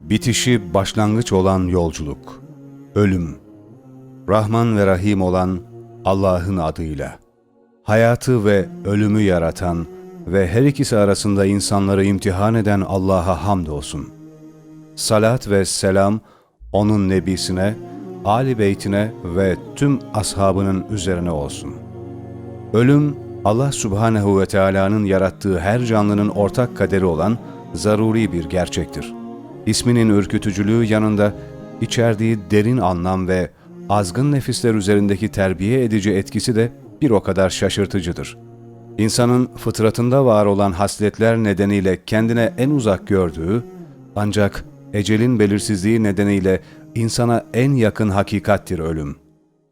Bitişi başlangıç olan yolculuk. Ölüm. Rahman ve Rahim olan Allah'ın adıyla. Hayatı ve ölümü yaratan ve her ikisi arasında insanları imtihan eden Allah'a hamdolsun. Salat ve selam onun nebisine, Ali beytine ve tüm ashabının üzerine olsun. Ölüm, Allah subhanehu ve Teala'nın yarattığı her canlının ortak kaderi olan zaruri bir gerçektir. İsminin ürkütücülüğü yanında içerdiği derin anlam ve azgın nefisler üzerindeki terbiye edici etkisi de bir o kadar şaşırtıcıdır. İnsanın fıtratında var olan hasletler nedeniyle kendine en uzak gördüğü, ancak ecelin belirsizliği nedeniyle insana en yakın hakikattir ölüm.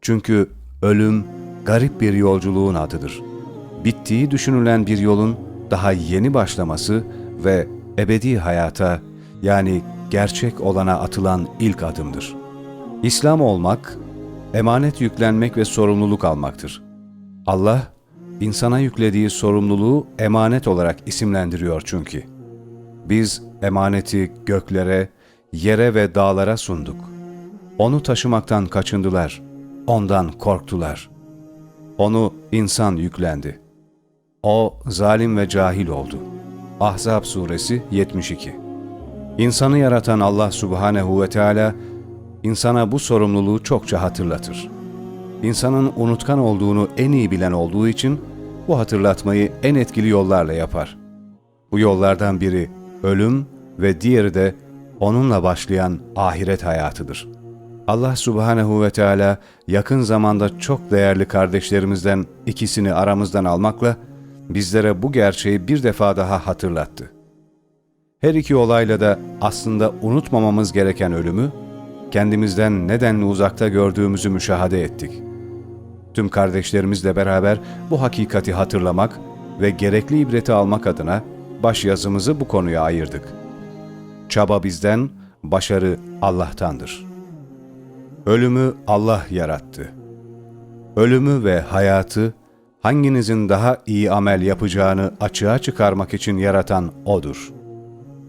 Çünkü ölüm garip bir yolculuğun adıdır. Bittiği düşünülen bir yolun daha yeni başlaması ve ebedi hayata yani gerçek olana atılan ilk adımdır. İslam olmak, emanet yüklenmek ve sorumluluk almaktır. Allah, insana yüklediği sorumluluğu emanet olarak isimlendiriyor çünkü. Biz emaneti göklere, yere ve dağlara sunduk. Onu taşımaktan kaçındılar, ondan korktular. Onu insan yüklendi. O zalim ve cahil oldu. Ahzab suresi 72 İnsanı yaratan Allah subhanehu ve Teala insana bu sorumluluğu çokça hatırlatır. İnsanın unutkan olduğunu en iyi bilen olduğu için bu hatırlatmayı en etkili yollarla yapar. Bu yollardan biri ölüm ve diğeri de onunla başlayan ahiret hayatıdır. Allah subhanehu ve Teala yakın zamanda çok değerli kardeşlerimizden ikisini aramızdan almakla bizlere bu gerçeği bir defa daha hatırlattı. Her iki olayla da aslında unutmamamız gereken ölümü, kendimizden nedenli uzakta gördüğümüzü müşahede ettik. Tüm kardeşlerimizle beraber bu hakikati hatırlamak ve gerekli ibreti almak adına baş yazımızı bu konuya ayırdık. Çaba bizden, başarı Allah'tandır. Ölümü Allah yarattı. Ölümü ve hayatı hanginizin daha iyi amel yapacağını açığa çıkarmak için yaratan O'dur.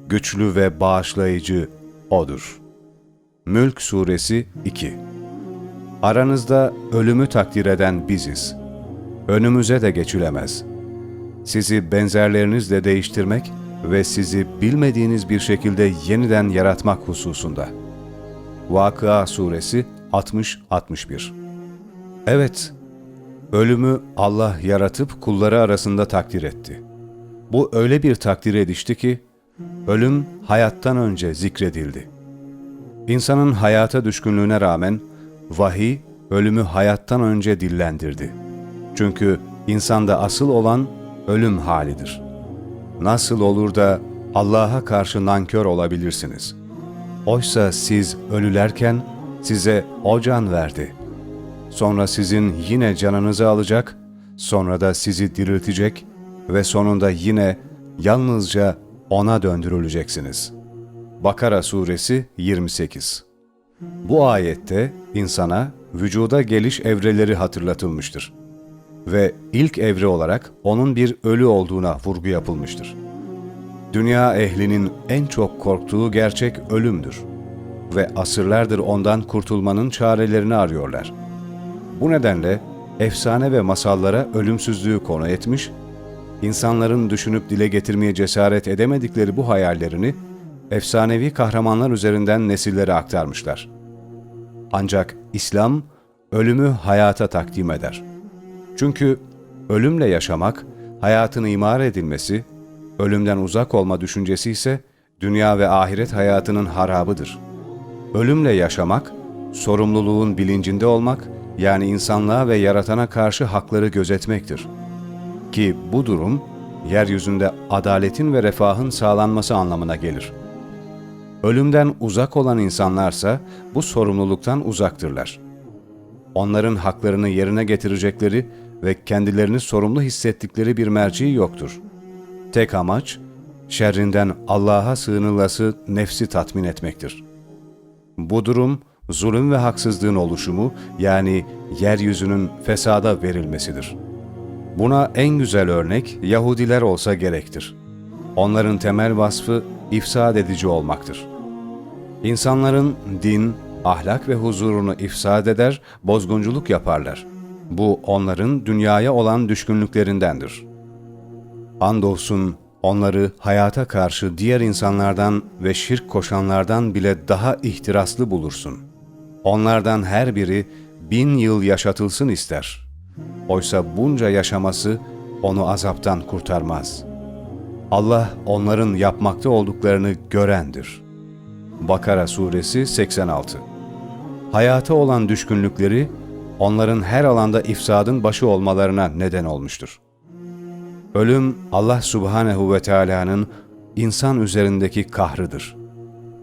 Güçlü ve bağışlayıcı O'dur. Mülk Suresi 2 Aranızda ölümü takdir eden biziz. Önümüze de geçilemez. Sizi benzerlerinizle değiştirmek ve sizi bilmediğiniz bir şekilde yeniden yaratmak hususunda. Vakıa Suresi 60-61 Evet, ölümü Allah yaratıp kulları arasında takdir etti. Bu öyle bir takdir edişti ki, ölüm hayattan önce zikredildi. İnsanın hayata düşkünlüğüne rağmen vahiy ölümü hayattan önce dillendirdi. Çünkü insanda asıl olan ölüm halidir. Nasıl olur da Allah'a karşı nankör olabilirsiniz? Oysa siz ölülerken size o can verdi. Sonra sizin yine canınızı alacak, sonra da sizi diriltecek ve sonunda yine yalnızca O'na döndürüleceksiniz. Bakara Suresi 28 Bu ayette insana vücuda geliş evreleri hatırlatılmıştır. Ve ilk evre olarak onun bir ölü olduğuna vurgu yapılmıştır. Dünya ehlinin en çok korktuğu gerçek ölümdür ve asırlardır ondan kurtulmanın çarelerini arıyorlar. Bu nedenle efsane ve masallara ölümsüzlüğü konu etmiş, insanların düşünüp dile getirmeye cesaret edemedikleri bu hayallerini efsanevi kahramanlar üzerinden nesillere aktarmışlar. Ancak İslam ölümü hayata takdim eder. Çünkü ölümle yaşamak, hayatın imar edilmesi, ölümden uzak olma düşüncesi ise dünya ve ahiret hayatının harabıdır. Ölümle yaşamak, sorumluluğun bilincinde olmak, yani insanlığa ve yaratana karşı hakları gözetmektir. Ki bu durum, yeryüzünde adaletin ve refahın sağlanması anlamına gelir. Ölümden uzak olan insanlarsa bu sorumluluktan uzaktırlar. Onların haklarını yerine getirecekleri ve kendilerini sorumlu hissettikleri bir merci yoktur. Tek amaç, şerrinden Allah'a sığınılası nefsi tatmin etmektir. Bu durum, zulüm ve haksızlığın oluşumu yani yeryüzünün fesada verilmesidir. Buna en güzel örnek Yahudiler olsa gerektir. Onların temel vasfı ifsad edici olmaktır. İnsanların din, ahlak ve huzurunu ifsad eder, bozgunculuk yaparlar. Bu onların dünyaya olan düşkünlüklerindendir. Andolsun onları hayata karşı diğer insanlardan ve şirk koşanlardan bile daha ihtiraslı bulursun. Onlardan her biri bin yıl yaşatılsın ister. Oysa bunca yaşaması onu azaptan kurtarmaz. Allah onların yapmakta olduklarını görendir. Bakara Suresi 86 Hayata olan düşkünlükleri, onların her alanda ifsadın başı olmalarına neden olmuştur. Ölüm Allah Subhanehu ve Teala'nın insan üzerindeki kahrıdır.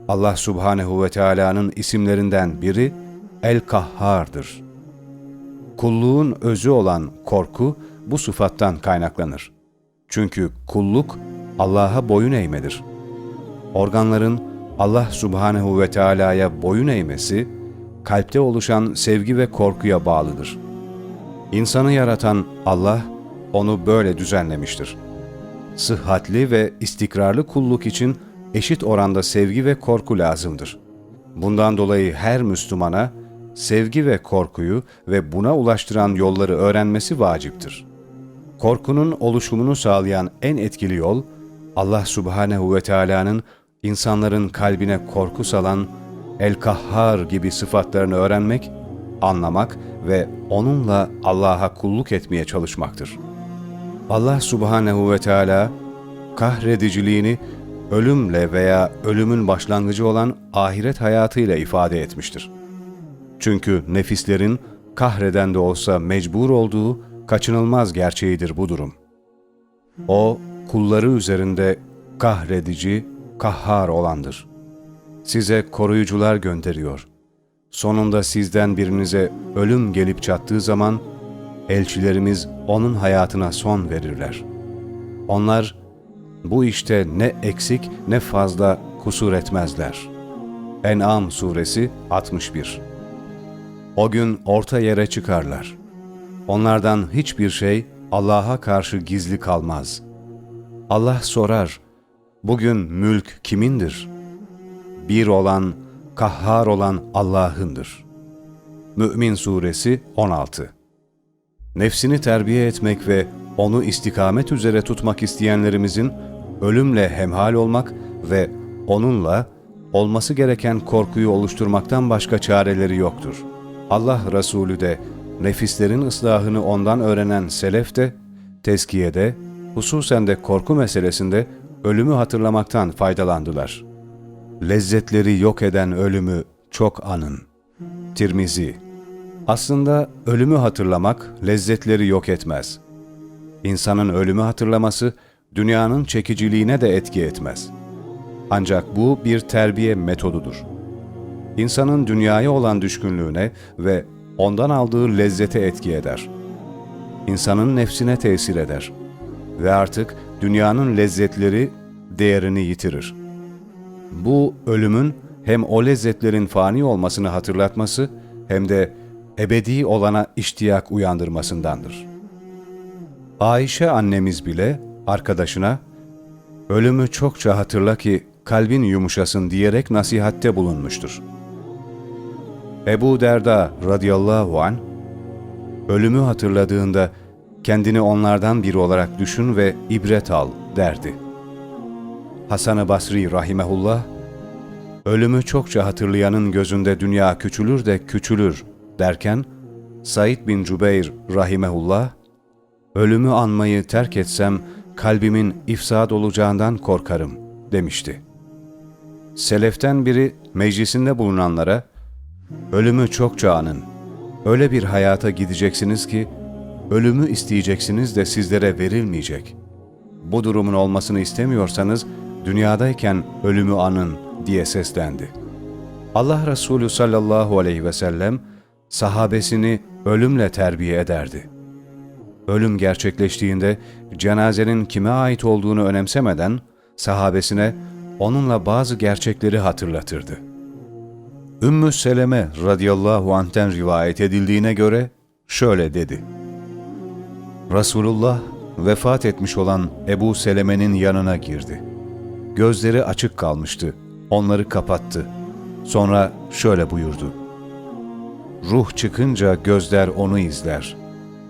Allah Subhanehu ve Teala'nın isimlerinden biri El-Kahhar'dır. Kulluğun özü olan korku bu sıfattan kaynaklanır. Çünkü kulluk Allah'a boyun eğmedir. Organların Allah Subhanehu ve Teala'ya boyun eğmesi, kalpte oluşan sevgi ve korkuya bağlıdır. İnsanı yaratan Allah, onu böyle düzenlemiştir. Sıhhatli ve istikrarlı kulluk için eşit oranda sevgi ve korku lazımdır. Bundan dolayı her Müslümana sevgi ve korkuyu ve buna ulaştıran yolları öğrenmesi vaciptir. Korkunun oluşumunu sağlayan en etkili yol, Allah Subhanehu ve Teala'nın insanların kalbine korku salan El-Kahhar gibi sıfatlarını öğrenmek, anlamak ve onunla Allah'a kulluk etmeye çalışmaktır. Allah Subhanehu ve Teala kahrediciliğini ölümle veya ölümün başlangıcı olan ahiret hayatıyla ifade etmiştir. Çünkü nefislerin kahreden de olsa mecbur olduğu kaçınılmaz gerçeğidir bu durum. O, kulları üzerinde kahredici, kahhar olandır. Size koruyucular gönderiyor. Sonunda sizden birinize ölüm gelip çattığı zaman, elçilerimiz onun hayatına son verirler. Onlar, bu işte ne eksik ne fazla kusur etmezler. En'am suresi 61 O gün orta yere çıkarlar. Onlardan hiçbir şey Allah'a karşı gizli kalmaz. Allah sorar, bugün mülk kimindir? Bir olan, kahhar olan Allah'ındır. Mü'min Suresi 16 Nefsini terbiye etmek ve onu istikamet üzere tutmak isteyenlerimizin ölümle hemhal olmak ve onunla olması gereken korkuyu oluşturmaktan başka çareleri yoktur. Allah Resulü de nefislerin ıslahını ondan öğrenen selef de tezkiyede, hususen de korku meselesinde ölümü hatırlamaktan faydalandılar. Lezzetleri yok eden ölümü çok anın. Tirmizi Aslında ölümü hatırlamak lezzetleri yok etmez. İnsanın ölümü hatırlaması dünyanın çekiciliğine de etki etmez. Ancak bu bir terbiye metodudur. İnsanın dünyaya olan düşkünlüğüne ve ondan aldığı lezzete etki eder. İnsanın nefsine tesir eder. Ve artık dünyanın lezzetleri değerini yitirir. Bu ölümün hem o lezzetlerin fani olmasını hatırlatması hem de ebedi olana iştiyak uyandırmasındandır. Ayşe annemiz bile arkadaşına ölümü çokça hatırla ki kalbin yumuşasın diyerek nasihatte bulunmuştur. Ebu Derda radıyallahu an ölümü hatırladığında kendini onlardan biri olarak düşün ve ibret al derdi. Hasan-ı Basri rahimehullah ölümü çokça hatırlayanın gözünde dünya küçülür de küçülür derken Said bin Cübeyr rahimehullah ölümü anmayı terk etsem kalbimin ifsad olacağından korkarım demişti. Seleften biri meclisinde bulunanlara ölümü çokça anın. Öyle bir hayata gideceksiniz ki ölümü isteyeceksiniz de sizlere verilmeyecek. Bu durumun olmasını istemiyorsanız dünyadayken ölümü anın diye seslendi. Allah Resulü sallallahu aleyhi ve sellem sahabesini ölümle terbiye ederdi. Ölüm gerçekleştiğinde cenazenin kime ait olduğunu önemsemeden sahabesine onunla bazı gerçekleri hatırlatırdı. Ümmü Seleme radıyallahu anh'ten rivayet edildiğine göre şöyle dedi. Resulullah vefat etmiş olan Ebu Seleme'nin yanına girdi. Gözleri açık kalmıştı. Onları kapattı. Sonra şöyle buyurdu. Ruh çıkınca gözler onu izler.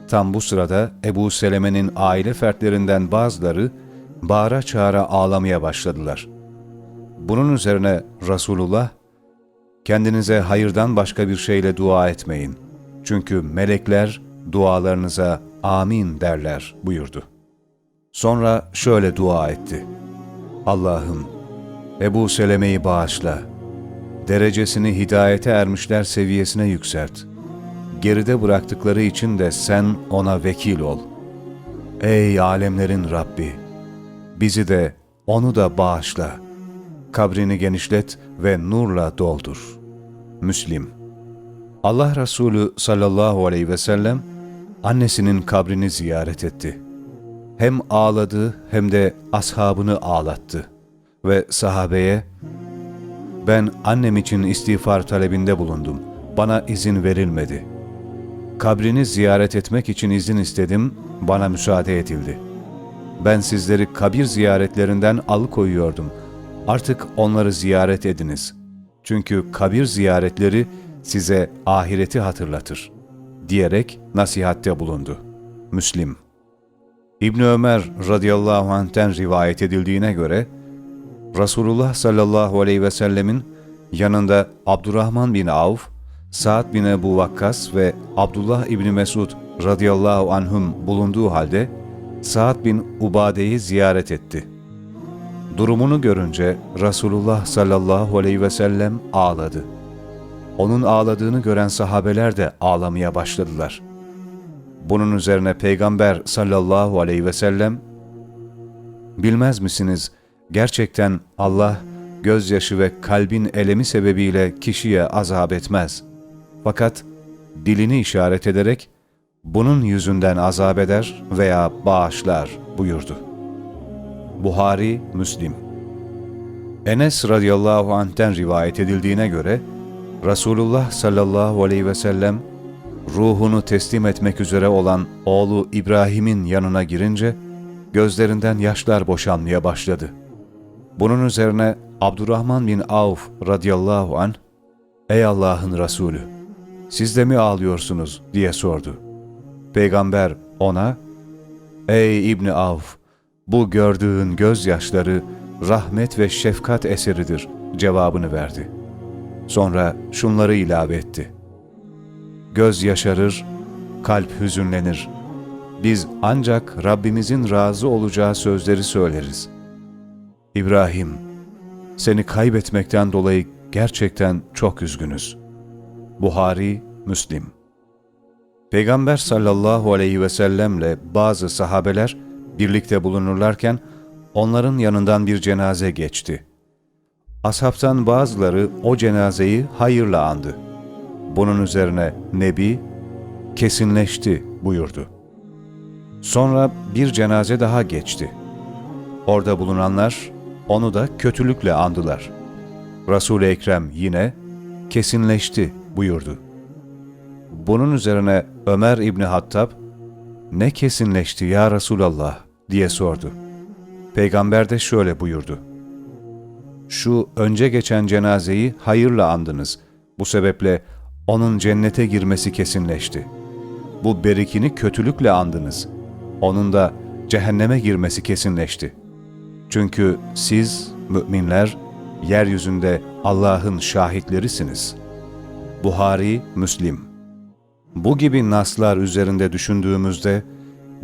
Tam bu sırada Ebu Seleme'nin aile fertlerinden bazıları bağıra çağıra ağlamaya başladılar. Bunun üzerine Resulullah, kendinize hayırdan başka bir şeyle dua etmeyin. Çünkü melekler dualarınıza amin derler buyurdu. Sonra şöyle dua etti. Allah'ım Ebu Seleme'yi bağışla. Derecesini hidayete ermişler seviyesine yükselt. Geride bıraktıkları için de sen ona vekil ol. Ey alemlerin Rabbi! Bizi de onu da bağışla. Kabrini genişlet ve nurla doldur. Müslim Allah Resulü sallallahu aleyhi ve sellem annesinin kabrini ziyaret etti. Hem ağladı hem de ashabını ağlattı ve sahabeye ben annem için istiğfar talebinde bulundum. Bana izin verilmedi. Kabrini ziyaret etmek için izin istedim, bana müsaade edildi. Ben sizleri kabir ziyaretlerinden alıkoyuyordum. Artık onları ziyaret ediniz. Çünkü kabir ziyaretleri size ahireti hatırlatır.'' diyerek nasihatte bulundu. Müslim İbn Ömer radıyallahu anh'ten rivayet edildiğine göre Resulullah sallallahu aleyhi ve sellemin yanında Abdurrahman bin Avf, Sa'd bin Ebu Vakkas ve Abdullah İbni Mesud radıyallahu anhum bulunduğu halde Sa'd bin Ubade'yi ziyaret etti. Durumunu görünce Resulullah sallallahu aleyhi ve sellem ağladı. Onun ağladığını gören sahabeler de ağlamaya başladılar. Bunun üzerine Peygamber sallallahu aleyhi ve sellem, Bilmez misiniz, gerçekten Allah gözyaşı ve kalbin elemi sebebiyle kişiye azap etmez. Fakat dilini işaret ederek, bunun yüzünden azap eder veya bağışlar buyurdu. Buhari, Müslim Enes radıyallahu anh'ten rivayet edildiğine göre, Resulullah sallallahu aleyhi ve sellem ruhunu teslim etmek üzere olan oğlu İbrahim'in yanına girince gözlerinden yaşlar boşanmaya başladı. Bunun üzerine Abdurrahman bin Avf radıyallahu an Ey Allah'ın Resulü! Siz de mi ağlıyorsunuz? diye sordu. Peygamber ona Ey İbni Avf! Bu gördüğün gözyaşları rahmet ve şefkat eseridir cevabını verdi.'' Sonra şunları ilave etti. Göz yaşarır, kalp hüzünlenir. Biz ancak Rabbimizin razı olacağı sözleri söyleriz. İbrahim, seni kaybetmekten dolayı gerçekten çok üzgünüz. Buhari, Müslim Peygamber sallallahu aleyhi ve sellemle bazı sahabeler birlikte bulunurlarken onların yanından bir cenaze geçti.'' Ashabtan bazıları o cenazeyi hayırla andı. Bunun üzerine Nebi, kesinleşti buyurdu. Sonra bir cenaze daha geçti. Orada bulunanlar onu da kötülükle andılar. Resul-i Ekrem yine kesinleşti buyurdu. Bunun üzerine Ömer İbni Hattab, ne kesinleşti ya Resulallah diye sordu. Peygamber de şöyle buyurdu şu önce geçen cenazeyi hayırla andınız. Bu sebeple onun cennete girmesi kesinleşti. Bu berikini kötülükle andınız. Onun da cehenneme girmesi kesinleşti. Çünkü siz, müminler, yeryüzünde Allah'ın şahitlerisiniz. Buhari, Müslim Bu gibi naslar üzerinde düşündüğümüzde,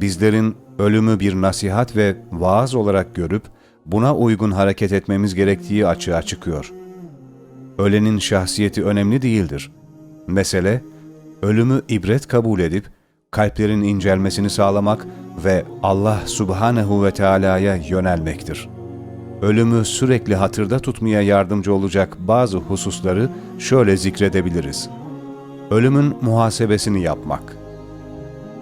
bizlerin ölümü bir nasihat ve vaaz olarak görüp, buna uygun hareket etmemiz gerektiği açığa çıkıyor. Ölenin şahsiyeti önemli değildir. Mesele, ölümü ibret kabul edip, kalplerin incelmesini sağlamak ve Allah subhanehu ve Teala'ya yönelmektir. Ölümü sürekli hatırda tutmaya yardımcı olacak bazı hususları şöyle zikredebiliriz. Ölümün muhasebesini yapmak.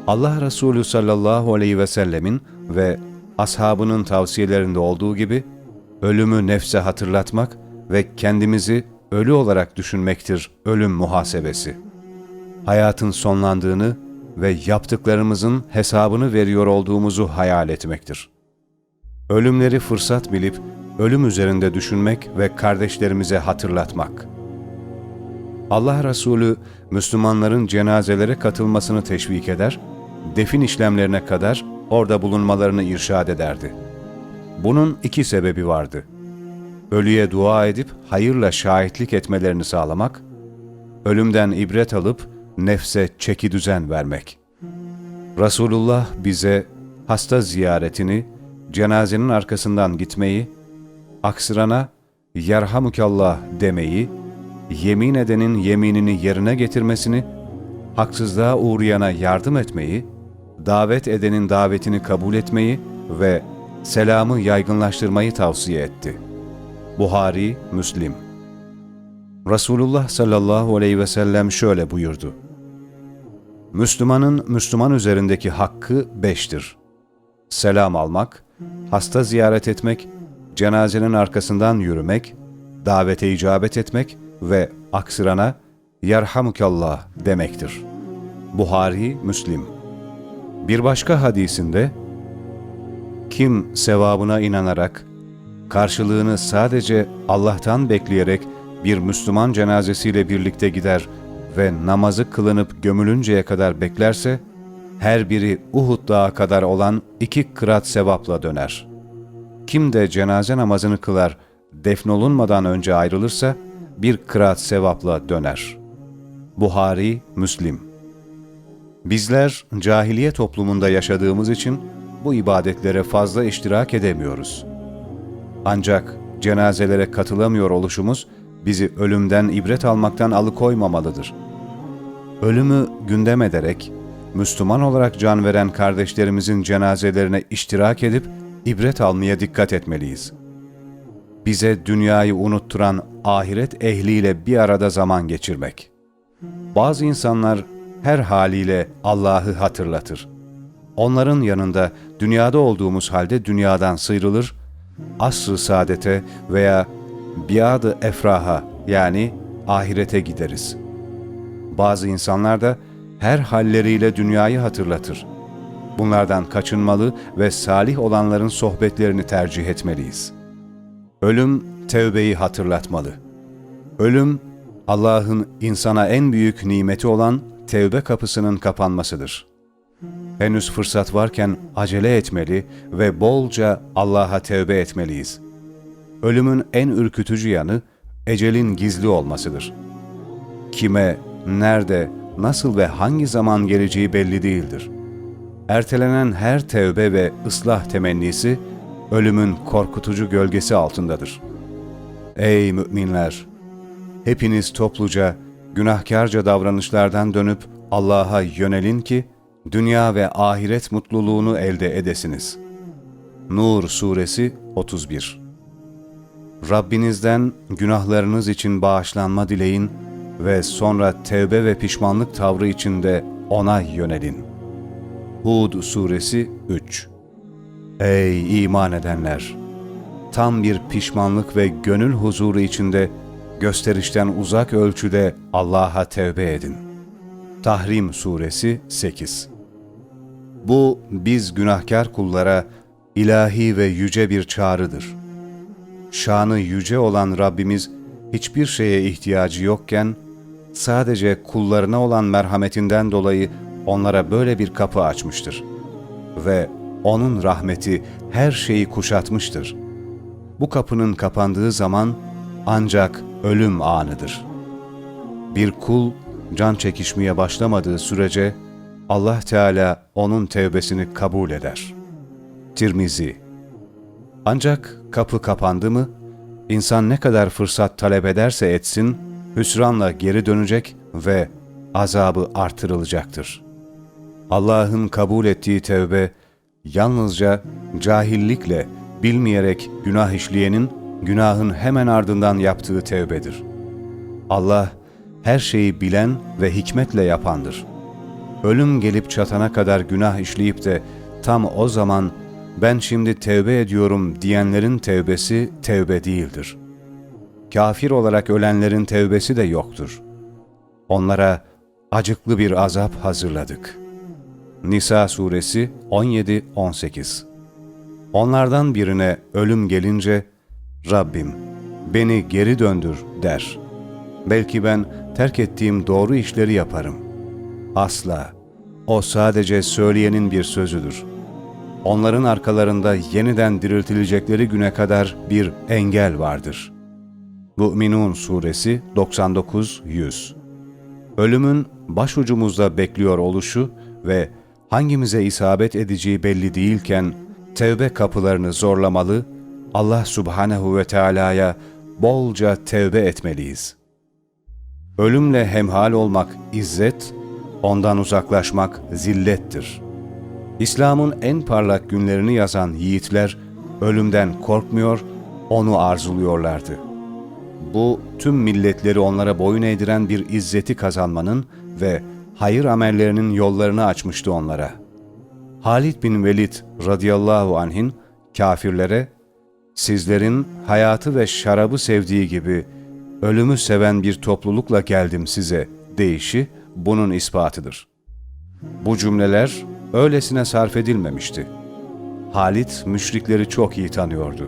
Allah Resulü sallallahu aleyhi ve sellemin ve ashabının tavsiyelerinde olduğu gibi ölümü nefse hatırlatmak ve kendimizi ölü olarak düşünmektir ölüm muhasebesi. Hayatın sonlandığını ve yaptıklarımızın hesabını veriyor olduğumuzu hayal etmektir. Ölümleri fırsat bilip ölüm üzerinde düşünmek ve kardeşlerimize hatırlatmak. Allah Resulü Müslümanların cenazelere katılmasını teşvik eder, defin işlemlerine kadar orada bulunmalarını irşad ederdi. Bunun iki sebebi vardı. Ölüye dua edip hayırla şahitlik etmelerini sağlamak, ölümden ibret alıp nefse çeki düzen vermek. Resulullah bize hasta ziyaretini, cenazenin arkasından gitmeyi, aksırana yerhamukallah demeyi, yemin edenin yeminini yerine getirmesini, haksızlığa uğrayana yardım etmeyi, davet edenin davetini kabul etmeyi ve selamı yaygınlaştırmayı tavsiye etti. Buhari, Müslim Resulullah sallallahu aleyhi ve sellem şöyle buyurdu. Müslümanın Müslüman üzerindeki hakkı beştir. Selam almak, hasta ziyaret etmek, cenazenin arkasından yürümek, davete icabet etmek ve aksırana yerhamukallah demektir. Buhari, Müslim Bir başka hadisinde, kim sevabına inanarak, karşılığını sadece Allah'tan bekleyerek bir Müslüman cenazesiyle birlikte gider ve namazı kılınıp gömülünceye kadar beklerse, her biri Uhud dağı kadar olan iki kırat sevapla döner. Kim de cenaze namazını kılar, defnolunmadan önce ayrılırsa, bir kırat sevapla döner. Buhari, Müslim Bizler cahiliye toplumunda yaşadığımız için bu ibadetlere fazla iştirak edemiyoruz. Ancak cenazelere katılamıyor oluşumuz bizi ölümden ibret almaktan alıkoymamalıdır. Ölümü gündem ederek, Müslüman olarak can veren kardeşlerimizin cenazelerine iştirak edip ibret almaya dikkat etmeliyiz. Bize dünyayı unutturan ahiret ehliyle bir arada zaman geçirmek. Bazı insanlar her haliyle Allah'ı hatırlatır. Onların yanında dünyada olduğumuz halde dünyadan sıyrılır, asr-ı saadete veya biadı efraha yani ahirete gideriz. Bazı insanlar da her halleriyle dünyayı hatırlatır. Bunlardan kaçınmalı ve salih olanların sohbetlerini tercih etmeliyiz. Ölüm tevbeyi hatırlatmalı. Ölüm Allah'ın insana en büyük nimeti olan tevbe kapısının kapanmasıdır. Henüz fırsat varken acele etmeli ve bolca Allah'a tevbe etmeliyiz. Ölümün en ürkütücü yanı ecelin gizli olmasıdır. Kime, nerede, nasıl ve hangi zaman geleceği belli değildir. Ertelenen her tevbe ve ıslah temennisi ölümün korkutucu gölgesi altındadır. Ey müminler! Hepiniz topluca, günahkarca davranışlardan dönüp Allah'a yönelin ki, dünya ve ahiret mutluluğunu elde edesiniz. Nur Suresi 31 Rabbinizden günahlarınız için bağışlanma dileyin ve sonra tevbe ve pişmanlık tavrı içinde O'na yönelin. Hud Suresi 3 Ey iman edenler! Tam bir pişmanlık ve gönül huzuru içinde gösterişten uzak ölçüde Allah'a tevbe edin. Tahrim Suresi 8 Bu biz günahkar kullara ilahi ve yüce bir çağrıdır. Şanı yüce olan Rabbimiz hiçbir şeye ihtiyacı yokken sadece kullarına olan merhametinden dolayı onlara böyle bir kapı açmıştır. Ve O'nun rahmeti her şeyi kuşatmıştır. Bu kapının kapandığı zaman ancak ölüm anıdır. Bir kul can çekişmeye başlamadığı sürece Allah Teala onun tevbesini kabul eder. Tirmizi Ancak kapı kapandı mı, insan ne kadar fırsat talep ederse etsin, hüsranla geri dönecek ve azabı artırılacaktır. Allah'ın kabul ettiği tevbe, yalnızca cahillikle, bilmeyerek günah işleyenin, günahın hemen ardından yaptığı tevbedir. Allah, her şeyi bilen ve hikmetle yapandır. Ölüm gelip çatana kadar günah işleyip de tam o zaman ben şimdi tevbe ediyorum diyenlerin tevbesi tevbe değildir. kafir olarak ölenlerin tevbesi de yoktur. Onlara acıklı bir azap hazırladık. Nisa suresi 17-18 Onlardan birine ölüm gelince, Rabbim beni geri döndür der. Belki ben terk ettiğim doğru işleri yaparım. Asla. O sadece söyleyenin bir sözüdür. Onların arkalarında yeniden diriltilecekleri güne kadar bir engel vardır. Mü'minun Suresi 99-100 Ölümün başucumuzda bekliyor oluşu ve hangimize isabet edeceği belli değilken tevbe kapılarını zorlamalı, Allah Subhanehu ve Teala'ya bolca tevbe etmeliyiz. Ölümle hemhal olmak izzet, ondan uzaklaşmak zillettir. İslam'ın en parlak günlerini yazan yiğitler ölümden korkmuyor, onu arzuluyorlardı. Bu tüm milletleri onlara boyun eğdiren bir izzeti kazanmanın ve hayır amellerinin yollarını açmıştı onlara. Halid bin Velid radıyallahu anh'in kafirlere sizlerin hayatı ve şarabı sevdiği gibi ölümü seven bir toplulukla geldim size deyişi bunun ispatıdır. Bu cümleler öylesine sarf edilmemişti. Halit müşrikleri çok iyi tanıyordu.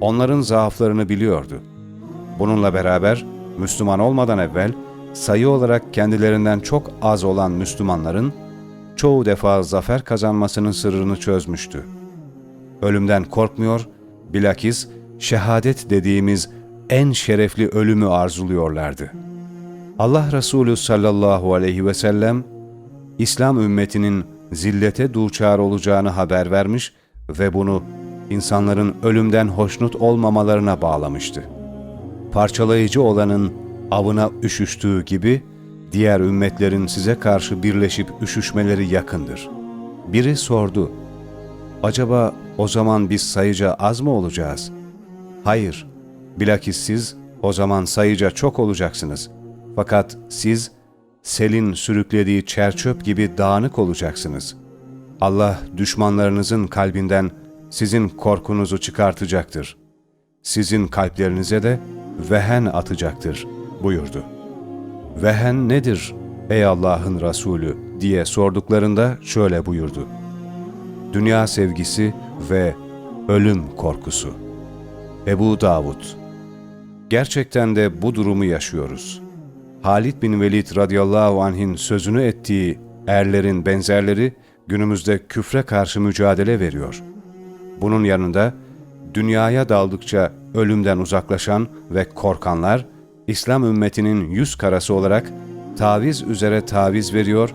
Onların zaaflarını biliyordu. Bununla beraber Müslüman olmadan evvel sayı olarak kendilerinden çok az olan Müslümanların çoğu defa zafer kazanmasının sırrını çözmüştü. Ölümden korkmuyor, bilakis şehadet dediğimiz en şerefli ölümü arzuluyorlardı. Allah Resulü sallallahu aleyhi ve sellem, İslam ümmetinin zillete duçar olacağını haber vermiş ve bunu insanların ölümden hoşnut olmamalarına bağlamıştı. Parçalayıcı olanın avına üşüştüğü gibi, diğer ümmetlerin size karşı birleşip üşüşmeleri yakındır. Biri sordu, acaba o zaman biz sayıca az mı olacağız? Hayır, bilakis siz o zaman sayıca çok olacaksınız. Fakat siz selin sürüklediği çerçöp gibi dağınık olacaksınız. Allah düşmanlarınızın kalbinden sizin korkunuzu çıkartacaktır. Sizin kalplerinize de vehen atacaktır buyurdu. Vehen nedir ey Allah'ın Resulü diye sorduklarında şöyle buyurdu. Dünya sevgisi ve ölüm korkusu. Ebu Davud Gerçekten de bu durumu yaşıyoruz. Halid bin Velid radıyallahu anh'in sözünü ettiği erlerin benzerleri günümüzde küfre karşı mücadele veriyor. Bunun yanında dünyaya daldıkça ölümden uzaklaşan ve korkanlar, İslam ümmetinin yüz karası olarak taviz üzere taviz veriyor,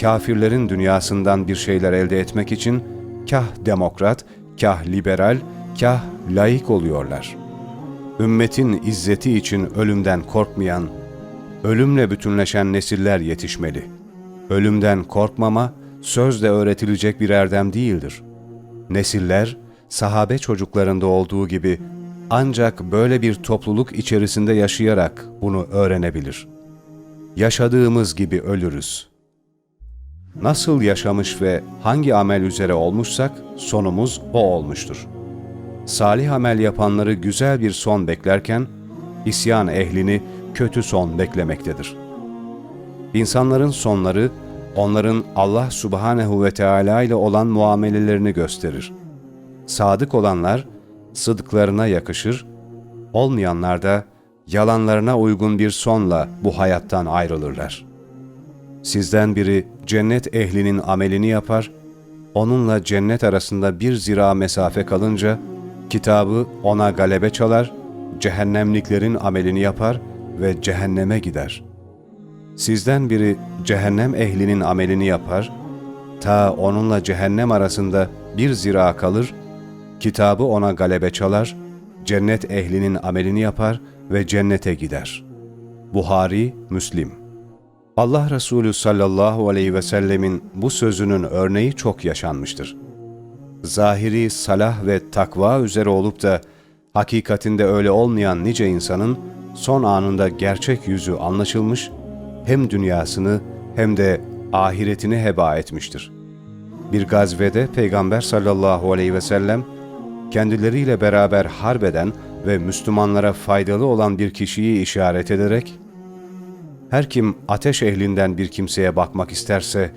kafirlerin dünyasından bir şeyler elde etmek için kah demokrat, kah liberal, kah laik oluyorlar. Ümmetin izzeti için ölümden korkmayan, ölümle bütünleşen nesiller yetişmeli. Ölümden korkmama, sözle öğretilecek bir erdem değildir. Nesiller, sahabe çocuklarında olduğu gibi ancak böyle bir topluluk içerisinde yaşayarak bunu öğrenebilir. Yaşadığımız gibi ölürüz. Nasıl yaşamış ve hangi amel üzere olmuşsak sonumuz o olmuştur. Salih amel yapanları güzel bir son beklerken, isyan ehlini kötü son beklemektedir. İnsanların sonları, onların Allah subhanehu ve Teala ile olan muamelelerini gösterir. Sadık olanlar, sıdıklarına yakışır, olmayanlar da yalanlarına uygun bir sonla bu hayattan ayrılırlar. Sizden biri cennet ehlinin amelini yapar, onunla cennet arasında bir zira mesafe kalınca, kitabı ona galebe çalar, cehennemliklerin amelini yapar ve cehenneme gider. Sizden biri cehennem ehlinin amelini yapar, ta onunla cehennem arasında bir zira kalır, kitabı ona galebe çalar, cennet ehlinin amelini yapar ve cennete gider. Buhari, Müslim Allah Resulü sallallahu aleyhi ve sellemin bu sözünün örneği çok yaşanmıştır. Zahiri salah ve takva üzere olup da hakikatinde öyle olmayan nice insanın son anında gerçek yüzü anlaşılmış, hem dünyasını hem de ahiretini heba etmiştir. Bir gazvede Peygamber sallallahu aleyhi ve sellem kendileriyle beraber harbeden ve Müslümanlara faydalı olan bir kişiyi işaret ederek, her kim ateş ehlinden bir kimseye bakmak isterse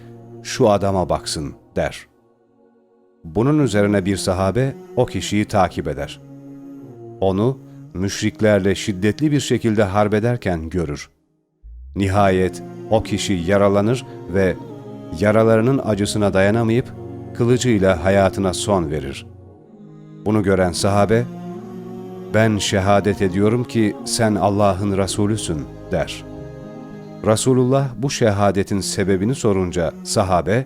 şu adama baksın der. Bunun üzerine bir sahabe o kişiyi takip eder. Onu müşriklerle şiddetli bir şekilde harbederken görür. Nihayet o kişi yaralanır ve yaralarının acısına dayanamayıp kılıcıyla hayatına son verir. Bunu gören sahabe, ben şehadet ediyorum ki sen Allah'ın Resulüsün der. Resulullah bu şehadetin sebebini sorunca sahabe,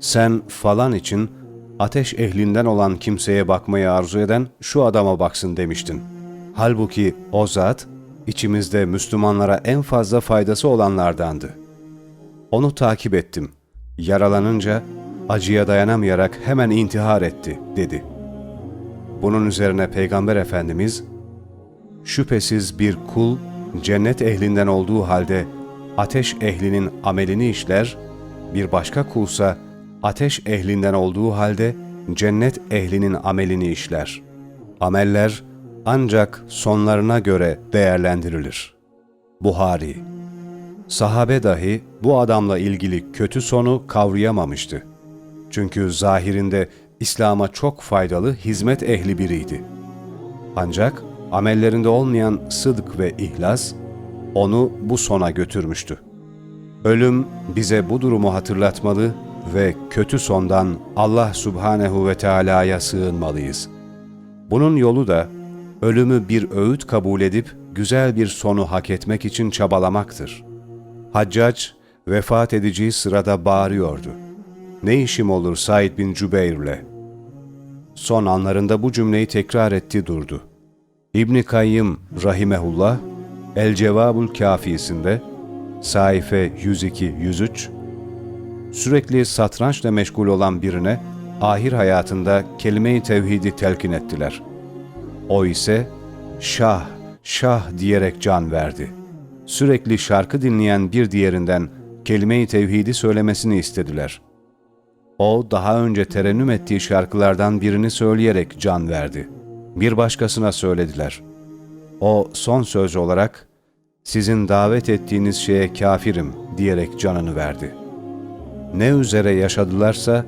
sen falan için ateş ehlinden olan kimseye bakmayı arzu eden şu adama baksın demiştin. Halbuki o zat, içimizde Müslümanlara en fazla faydası olanlardandı. Onu takip ettim. Yaralanınca acıya dayanamayarak hemen intihar etti, dedi. Bunun üzerine Peygamber Efendimiz, şüphesiz bir kul cennet ehlinden olduğu halde ateş ehlinin amelini işler, bir başka kulsa ateş ehlinden olduğu halde cennet ehlinin amelini işler. Ameller ancak sonlarına göre değerlendirilir. Buhari Sahabe dahi bu adamla ilgili kötü sonu kavrayamamıştı. Çünkü zahirinde İslam'a çok faydalı hizmet ehli biriydi. Ancak amellerinde olmayan sıdk ve ihlas onu bu sona götürmüştü. Ölüm bize bu durumu hatırlatmalı ve kötü sondan Allah Subhanehu ve Teala'ya sığınmalıyız. Bunun yolu da ölümü bir öğüt kabul edip güzel bir sonu hak etmek için çabalamaktır. Haccac vefat edeceği sırada bağırıyordu. Ne işim olur Said bin Cübeyr'le? Son anlarında bu cümleyi tekrar etti durdu. İbni Kayyım Rahimehullah, El Cevabul Kafisinde, sayfe 102-103, sürekli satrançla meşgul olan birine ahir hayatında kelime-i tevhidi telkin ettiler. O ise şah, şah diyerek can verdi. Sürekli şarkı dinleyen bir diğerinden kelime-i tevhidi söylemesini istediler. O daha önce terennüm ettiği şarkılardan birini söyleyerek can verdi. Bir başkasına söylediler. O son söz olarak sizin davet ettiğiniz şeye kafirim diyerek canını verdi. Ne üzere yaşadılarsa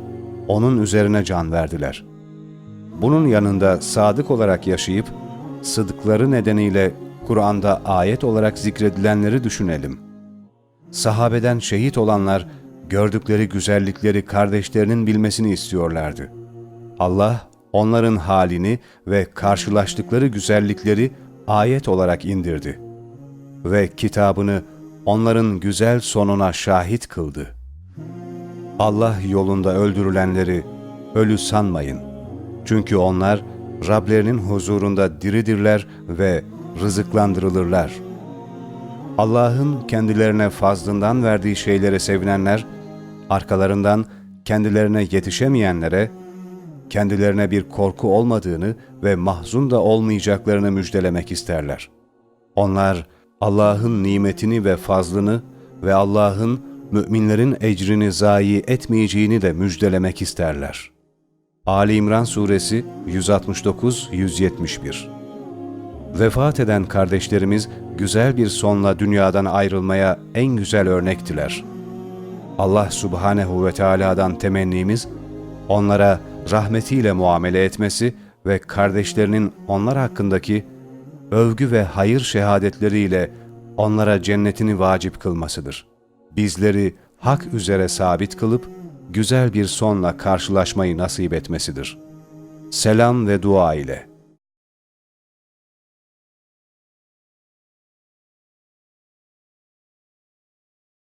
onun üzerine can verdiler. Bunun yanında sadık olarak yaşayıp sıdıkları nedeniyle Kur'an'da ayet olarak zikredilenleri düşünelim. Sahabeden şehit olanlar gördükleri güzellikleri kardeşlerinin bilmesini istiyorlardı. Allah onların halini ve karşılaştıkları güzellikleri ayet olarak indirdi ve kitabını onların güzel sonuna şahit kıldı. Allah yolunda öldürülenleri ölü sanmayın. Çünkü onlar Rablerinin huzurunda diridirler ve rızıklandırılırlar. Allah'ın kendilerine fazlından verdiği şeylere sevinenler, arkalarından kendilerine yetişemeyenlere, kendilerine bir korku olmadığını ve mahzun da olmayacaklarını müjdelemek isterler. Onlar Allah'ın nimetini ve fazlını ve Allah'ın müminlerin ecrini zayi etmeyeceğini de müjdelemek isterler. Ali İmran Suresi 169-171 Vefat eden kardeşlerimiz güzel bir sonla dünyadan ayrılmaya en güzel örnektiler. Allah Subhanehu ve Teala'dan temennimiz, onlara rahmetiyle muamele etmesi ve kardeşlerinin onlar hakkındaki övgü ve hayır şehadetleriyle onlara cennetini vacip kılmasıdır. Bizleri hak üzere sabit kılıp, güzel bir sonla karşılaşmayı nasip etmesidir. Selam ve dua ile.